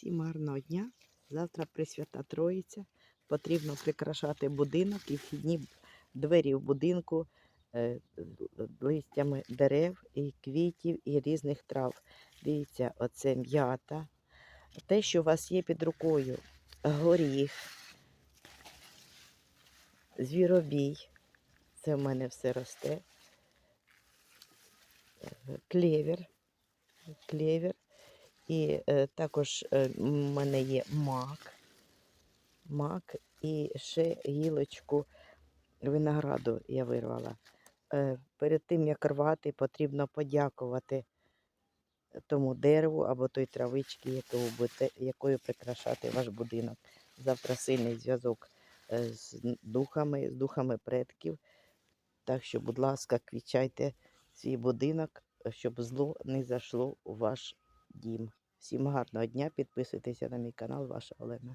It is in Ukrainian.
Всім гарного дня. Завтра Пресвята Троїця. Потрібно прикрашати будинок і вхідні двері в будинку е, листями дерев і квітів і різних трав. Дивіться, оце м'ята. Те, що у вас є під рукою, горіх, звіробій. Це в мене все росте. Е, Клевер. Клевер. І е, також е, в мене є мак. Мак і ще гілочку винограду я вирвала. Е, перед тим, як рвати, потрібно подякувати тому дереву або той травичці, якою, прикрашати ваш будинок. Завтра сильний зв'язок е, з духами, з духами предків. Так що, будь ласка, квічайте свій будинок, щоб зло не зайшло у ваш дім. Всім гарного дня, підписуйтеся на мій канал, ваша Олена.